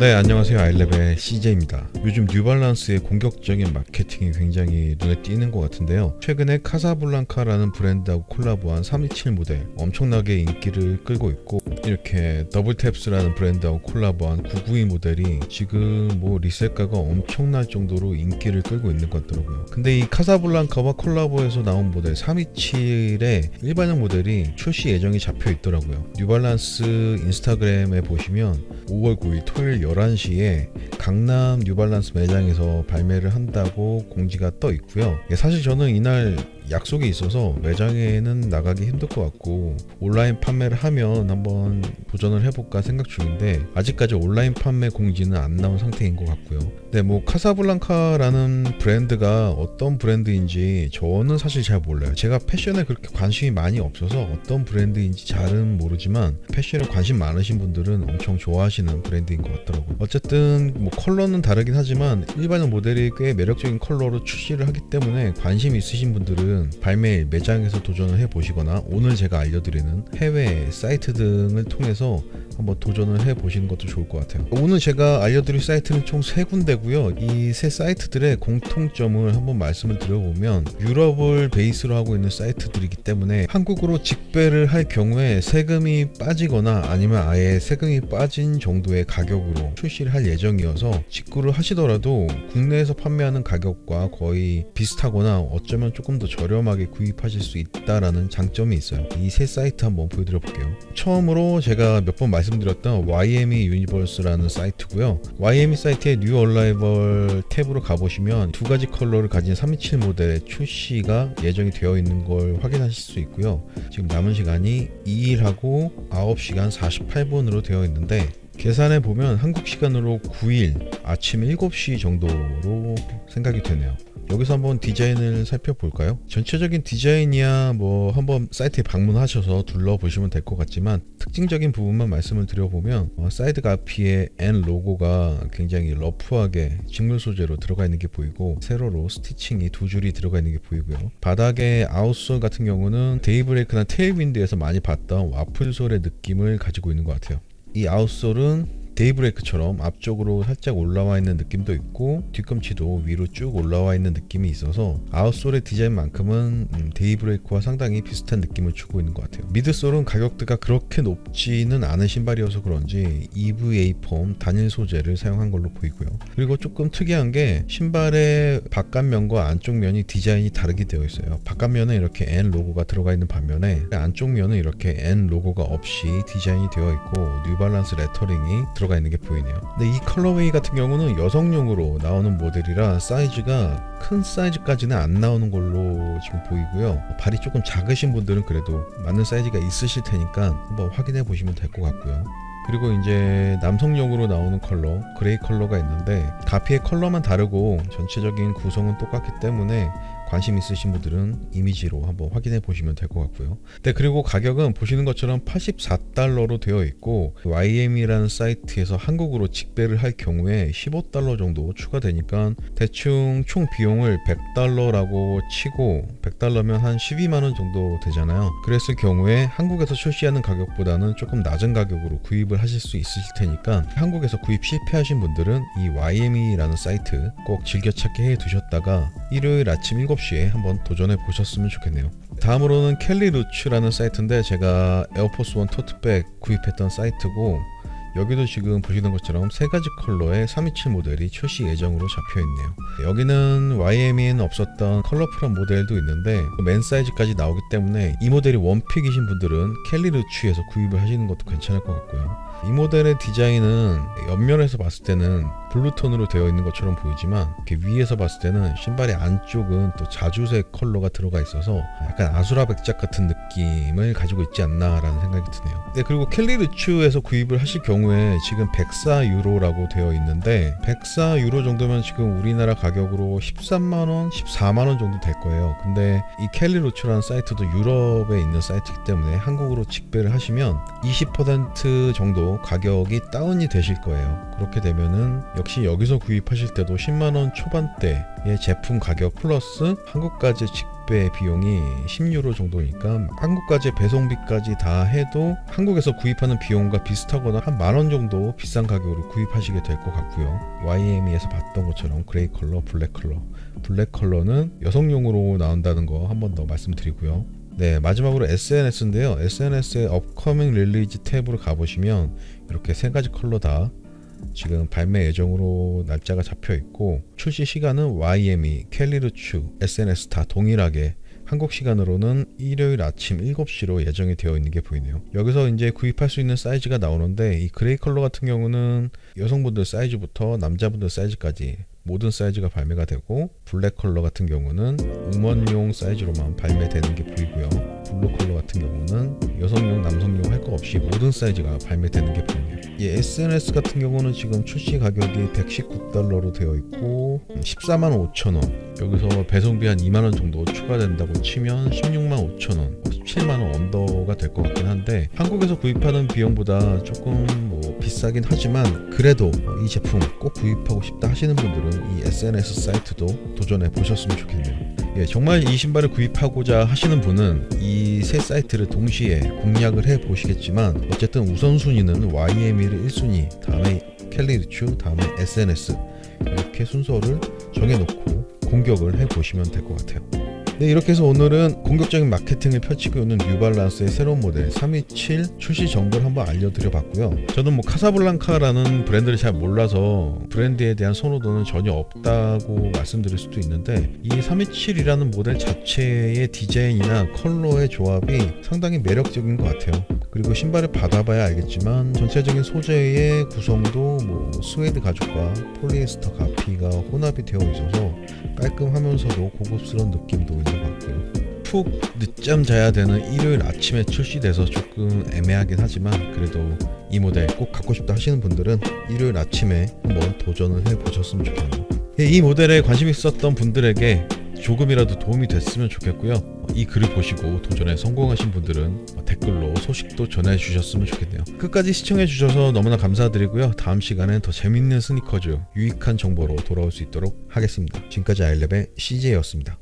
네 안녕하세요. 아이랩의 CJ입니다. 요즘 뉴발란스의 공격적인 마케팅이 굉장히 눈에 띄는 것 같은데요. 최근에 카사블랑카라는 브랜드하고 콜라보한 327 모델 엄청나게 인기를 끌고 있고 이렇게 더블탭스라는 브랜드하고 콜라보한 992 모델이 지금 뭐 리셀가가 엄청날 정도로 인기를 끌고 있는 것 같더라고요 근데 이 카사블랑카와 콜라보해서 나온 모델 327의 일반형 모델이 출시 예정이 잡혀 있더라고요 뉴발란스 인스타그램에 보시면 5월 9일 토요일 11시에 강남 뉴발란스 매장에서 발매를 한다고 공지가 떠 있고요. 예, 사실 저는 이날 약속이 있어서 매장에는 나가기 힘들 것 같고 온라인 판매를 하면 한번 도전을 해볼까 생각 중인데 아직까지 온라인 판매 공지는 안 나온 상태인 것 같고요. 네, 뭐 카사블랑카라는 브랜드가 어떤 브랜드인지 저는 사실 잘 몰라요. 제가 패션에 그렇게 관심이 많이 없어서 어떤 브랜드인지 잘은 모르지만 패션에 관심 많으신 분들은 엄청 좋아하시는 브랜드인 것 같더라고요. 어쨌든 뭐 컬러는 다르긴 하지만 일반형 모델이 꽤 매력적인 컬러로 출시를 하기 때문에 관심 있으신 분들은 발매일 매장에서 도전을 해 보시거나 오늘 제가 알려드리는 해외 사이트 등을 통해서 한번 도전을 해 보시는 것도 좋을 것 같아요. 오늘 제가 알려드릴 사이트는 총 세 군데고요. 이 세 사이트들의 공통점을 한번 말씀을 드려보면 유럽을 베이스로 하고 있는 사이트들이기 때문에 한국으로 직배를 할 경우에 세금이 빠지거나 아니면 아예 세금이 빠진 정도의 가격으로 출시를 할 예정이어서 직구를 하시더라도 국내에서 판매하는 가격과 거의 비슷하거나 어쩌면 조금 더 저 렴하게 구입하실 수 있다라는 장점이 있어요. 이 세 사이트 한번 보여드려 볼게요. 처음으로 제가 몇 번 말씀드렸던 YME 유니버스라는 사이트고요. YME 사이트의 뉴 얼라이벌 탭으로 가보시면 두 가지 컬러를 가진 327 모델의 출시가 예정이 되어 있는 걸 확인하실 수 있고요. 지금 남은 시간이 2일하고 9시간 48분으로 되어 있는데 계산해 보면 한국 시간으로 9일 아침 7시 정도로 생각이 되네요. 여기서 한번 디자인을 살펴볼까요? 전체적인 디자인이야 뭐 한번 사이트에 방문하셔서 둘러보시면 될 것 같지만 특징적인 부분만 말씀을 드려보면 어, 사이드 가피의 N 로고가 굉장히 러프하게 직물 소재로 들어가 있는 게 보이고 세로로 스티칭이 두 줄이 들어가 있는 게 보이고요. 바닥의 아웃솔 같은 경우는 데이브레이크나 테일윈드에서 많이 봤던 와플솔의 느낌을 가지고 있는 것 같아요. 이 아웃솔은 데이브레이크처럼 앞쪽으로 살짝 올라와 있는 느낌도 있고 뒤꿈치도 위로 쭉 올라와 있는 느낌이 있어서 아웃솔의 디자인만큼은 음, 데이브레이크와 상당히 비슷한 느낌을 주고 있는 것 같아요. 미드솔은 가격대가 그렇게 높지는 않은 신발이어서 그런지 EVA 폼 단일 소재를 사용한 걸로 보이고요. 그리고 조금 특이한 게 신발의 바깥면과 안쪽 면이 디자인이 다르게 되어 있어요. 바깥면은 이렇게 N 로고가 들어가 있는 반면에 안쪽 면은 이렇게 N 로고가 없이 디자인이 되어 있고 뉴발란스 레터링이 들어가 있는 게 보이네요. 근데 이 컬러웨이 같은 경우는 여성용으로 나오는 모델이라 사이즈가 큰 사이즈까지는 안 나오는 걸로 지금 보이고요. 발이 조금 작으신 분들은 그래도 맞는 사이즈가 있으실 테니까 한번 확인해 보시면 될 것 같고요. 그리고 이제 남성용으로 나오는 컬러 그레이 컬러가 있는데 가피의 컬러만 다르고 전체적인 구성은 똑같기 때문에 관심 있으신 분들은 이미지로 한번 확인해 보시면 될 것 같고요. 네, 그리고 가격은 보시는 것처럼 84달러로 되어 있고 YM이라는 사이트에서 한국으로 직배를 할 경우에 15달러 정도 추가되니까 대충 총 비용을 100달러라고 치고 100달러면 한 12만 원 정도 되잖아요. 그랬을 경우에 한국에서 출시하는 가격보다는 조금 낮은 가격으로 구입을 하실 수 있으실 테니까 한국에서 구입 실패하신 분들은 이 YM이라는 사이트 꼭 즐겨찾기 해 두셨다가 일요일 아침 7 시에 한번 도전해 보셨으면 좋겠네요. 다음으로는 켈리 루츠라는 사이트인데 제가 에어포스 원 토트백 구입했던 사이트고 여기도 지금 보시는 것처럼 세 가지 컬러의 327 모델이 출시 예정으로 잡혀 있네요. 여기는 YM에는 없었던 컬러풀한 모델도 있는데 맨 사이즈까지 나오기 때문에 이 모델이 원픽이신 분들은 켈리 루츠에서 구입을 하시는 것도 괜찮을 것 같고요. 이 모델의 디자인은 옆면에서 봤을 때는 블루톤으로 되어 있는 것처럼 보이지만 이렇게 위에서 봤을 때는 신발의 안쪽은 또 자주색 컬러가 들어가 있어서 약간 아수라 백작 같은 느낌을 가지고 있지 않나라는 생각이 드네요. 네 그리고 켈리 루츠에서 구입을 하실 경우에 지금 104 유로라고 되어 있는데 104 유로 정도면 지금 우리나라 가격으로 13만 원, 14만 원 정도 될 거예요. 근데 이 켈리 루츠라는 사이트도 유럽에 있는 사이트이기 때문에 한국으로 직배를 하시면 20% 정도 가격이 다운이 되실 거예요. 그렇게 되면은 역시 여기서 구입하실 때도 10만 원 초반대의 제품 가격 플러스 한국까지 직 6배 비용이 10유로 정도니까 한국까지 배송비까지 다 해도 한국에서 구입하는 비용과 비슷하거나 한 만원 정도 비싼 가격으로 구입하시게 될 것 같고요. YME에서 봤던 것처럼 그레이 컬러, 블랙 컬러. 블랙 컬러는 여성용으로 나온다는 거 한 번 더 말씀드리고요. 네, 마지막으로 SNS인데요. SNS의 업커밍 릴리즈 탭으로 가보시면 이렇게 세 가지 컬러 다 지금 발매 예정으로 날짜가 잡혀 있고 출시 시간은 YME, 켈리르추, SNS 다 동일하게 한국 시간으로는 일요일 아침 7시로 예정이 되어 있는 게 보이네요. 여기서 이제 구입할 수 있는 사이즈가 나오는데 이 그레이 컬러 같은 경우는 여성분들 사이즈부터 남자분들 사이즈까지 모든 사이즈가 발매가 되고 블랙 컬러 같은 경우는 우먼용 사이즈로만 발매되는 게 보이고요. 블루 컬러 같은 경우는 여성용, 남성용 할 거 없이 모든 사이즈가 발매되는 게 보이네요. 이 SNS 같은 경우는 지금 출시 가격이 119달러로 되어 있고 14만 5천 원. 여기서 배송비 한 2만 원 정도 추가된다고 치면 16만 5천 원, 17만 원 언더가 될 것 같긴 한데 한국에서 구입하는 비용보다 조금 뭐 비싸긴 하지만 그래도 이 제품 꼭 구입하고 싶다 하시는 분들은 이 SNS 사이트도 도전해 보셨으면 좋겠네요. 예, 정말 이 신발을 구입하고자 하시는 분은 이 세 사이트를 동시에 공략을 해 보시겠지만 어쨌든 우선순위는 YME를 1순위, 다음에 캘리리추, 다음에 SNS 이렇게 순서를 정해놓고 공격을 해 보시면 될 것 같아요. 네, 이렇게 해서 오늘은 공격적인 마케팅을 펼치고 있는 뉴발란스의 새로운 모델 327 출시 정보를 한번 알려드려 봤고요. 저는 뭐 카사블랑카라는 브랜드를 잘 몰라서 브랜드에 대한 선호도는 전혀 없다고 말씀드릴 수도 있는데 이 327이라는 모델 자체의 디자인이나 컬러의 조합이 상당히 매력적인 것 같아요. 그리고 신발을 받아봐야 알겠지만 전체적인 소재의 구성도 뭐 스웨이드 가죽과 폴리에스터 가피가 혼합이 되어 있어서 깔끔하면서도 고급스러운 느낌도 있는 것 같고요. 푹 늦잠 자야 되는 일요일 아침에 출시돼서 조금 애매하긴 하지만 그래도 이 모델 꼭 갖고 싶다 하시는 분들은 일요일 아침에 한번 도전을 해보셨으면 좋겠네요. 예, 이 모델에 관심 있었던 분들에게 조금이라도 도움이 됐으면 좋겠고요. 이 글을 보시고 도전에 성공하신 분들은 댓글로 소식도 전해주셨으면 좋겠네요. 끝까지 시청해주셔서 너무나 감사드리고요. 다음 시간엔 더 재밌는 스니커즈, 유익한 정보로 돌아올 수 있도록 하겠습니다. 지금까지 아이랩의 CJ였습니다.